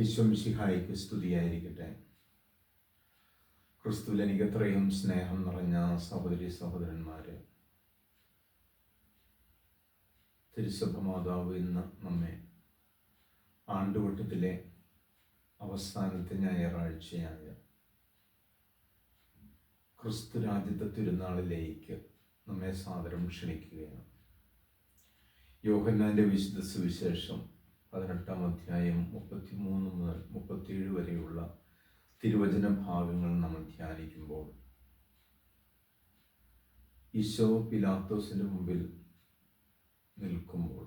ഈശ്വംശിഹായിക്ക് സ്തുതിയായിരിക്കട്ടെ. ക്രിസ്തുവിൽ എനിക്ക് എത്രയും സ്നേഹം നിറഞ്ഞ സഹോദരി സഹോദരന്മാരെ തിരുസഭ മാതാവ് ഇന്ന് നമ്മെ ആണ്ടുവട്ടത്തിലെ അവസാനത്തെ ഞായറാഴ്ചയായ ക്രിസ്തു രാജ്യത്തെ തിരുനാളിലേക്ക് നമ്മെ സാദരം ക്ഷണിക്കുകയാണ്. യോഹന്നാന്റെ വിശുദ്ധ സുവിശേഷം പതിനെട്ടാം അധ്യായം മുപ്പത്തിമൂന്ന് മുതൽ മുപ്പത്തിയേഴ് വരെയുള്ള തിരുവചന ഭാഗങ്ങൾ നമ്മൾ ധ്യാനിക്കുമ്പോൾ ഈശോ പിലാത്തോസിന് മുമ്പിൽ നിൽക്കുമ്പോൾ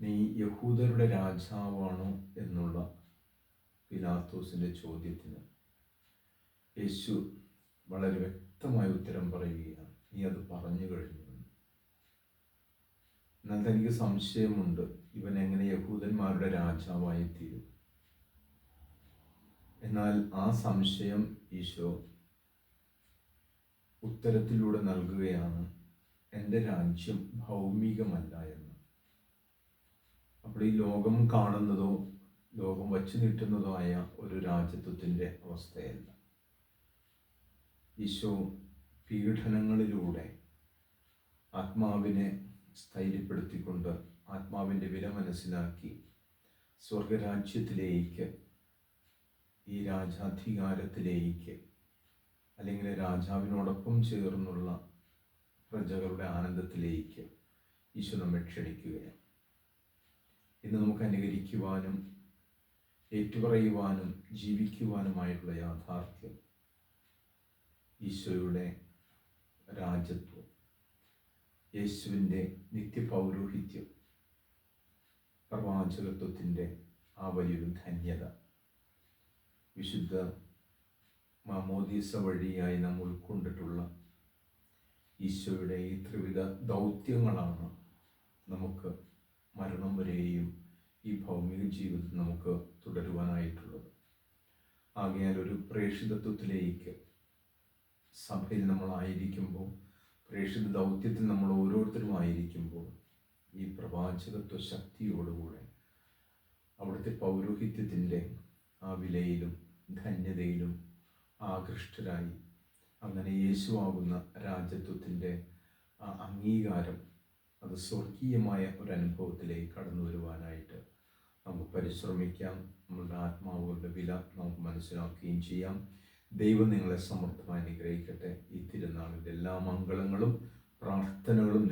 നീ യഹൂദരുടെ രാജാവാണോ? എന്നുള്ള പിലാത്തോസിന്റെ ചോദ്യത്തിന് യേശു വളരെ വ്യക്തമായ ഉത്തരം പറയുകയാണ്. നീ അത് പറഞ്ഞു കഴിഞ്ഞു. എന്നാൽ തനിക്ക് സംശയമുണ്ട്. ഇവൻ എങ്ങനെ യഹൂദന്മാരുടെ രാജാവായി തീരും? എന്നാൽ ആ സംശയം ഈശോ ഉത്തരത്തിലൂടെ നൽകുകയാണ്. എന്റെ രാജ്യം ഭൗമികമല്ല എന്ന്. അപ്പോൾ ഈ ലോകം കാണുന്നതോ ലോകം വച്ചു നീട്ടുന്നതോ ആയ ഒരു രാജ്യത്വത്തിന്റെ അവസ്ഥയല്ല. ഈശോ പീഡനങ്ങളിലൂടെ ആത്മാവിനെ സ്ഥൈര്യപ്പെടുത്തിക്കൊണ്ട് ആത്മാവിന്റെ വില മനസ്സിലാക്കി സ്വർഗരാജ്യത്തിലേക്ക് ഈ രാജാധികാരത്തിലേക്ക് അല്ലെങ്കിൽ രാജാവിനോടൊപ്പം ചേർന്നുള്ള പ്രജകളുടെ ആനന്ദത്തിലേക്ക് ഈശോ നമ്മെ ക്ഷണിക്കുകയാണ്. ഇന്ന് നമുക്ക് അനുകരിക്കുവാനും ഏറ്റുപറയുവാനും ജീവിക്കുവാനുമായിട്ടുള്ള യാഥാർത്ഥ്യം ഈശോയുടെ രാജ്യത്വം. യേശുവിന്റെ നിത്യപൗരോഹിത്യം പ്രവാചകത്വത്തിന്റെ ആ വലിയൊരു ധന്യത. വിശുദ്ധ മാമോദീസ വഴിയായി നാം ഉൾക്കൊണ്ടിട്ടുള്ള ഈശോയുടെ ഈ ത്രിവിധ ദൗത്യങ്ങളാണ് നമുക്ക് മരണം വരെയും ഈ ഭൗമിക ജീവിതത്തിൽ നമുക്ക് തുടരുവാനായിട്ടുള്ളത്. ആകയാൽ ഒരു പ്രേക്ഷിതത്വത്തിലേക്ക് സഭയിൽ നമ്മളായിരിക്കുമ്പോൾ പ്രേക്ഷിത ദൗത്യത്തിൽ നമ്മൾ ഓരോരുത്തരും ആയിരിക്കുമ്പോൾ ഈ പ്രവാചകത്വ ശക്തിയോടുകൂടെ അവിടുത്തെ പൗരോഹിത്യത്തിന്റെ ആ വിലയിലും ധന്യതയിലും ആകൃഷ്ടരായി അങ്ങനെ യേശുവാകുന്ന രാജ്യത്വത്തിന്റെ ആ അംഗീകാരം അത് സ്വർഗീയമായ ഒരു അനുഭവത്തിലേക്ക് കടന്നു വരുവാനായിട്ട് നമുക്ക് പരിശ്രമിക്കാം. നമ്മളുടെ ആത്മാവുകളുടെ വില നമുക്ക് മനസ്സിലാക്കുകയും ചെയ്യാം. ദൈവം നിങ്ങളെ സമൃദ്ധമായി അനുഗ്രഹിക്കട്ടെ. ഈ തിരുനാളിന്റെ എല്ലാ മംഗളങ്ങളും പ്രാർത്ഥനകളും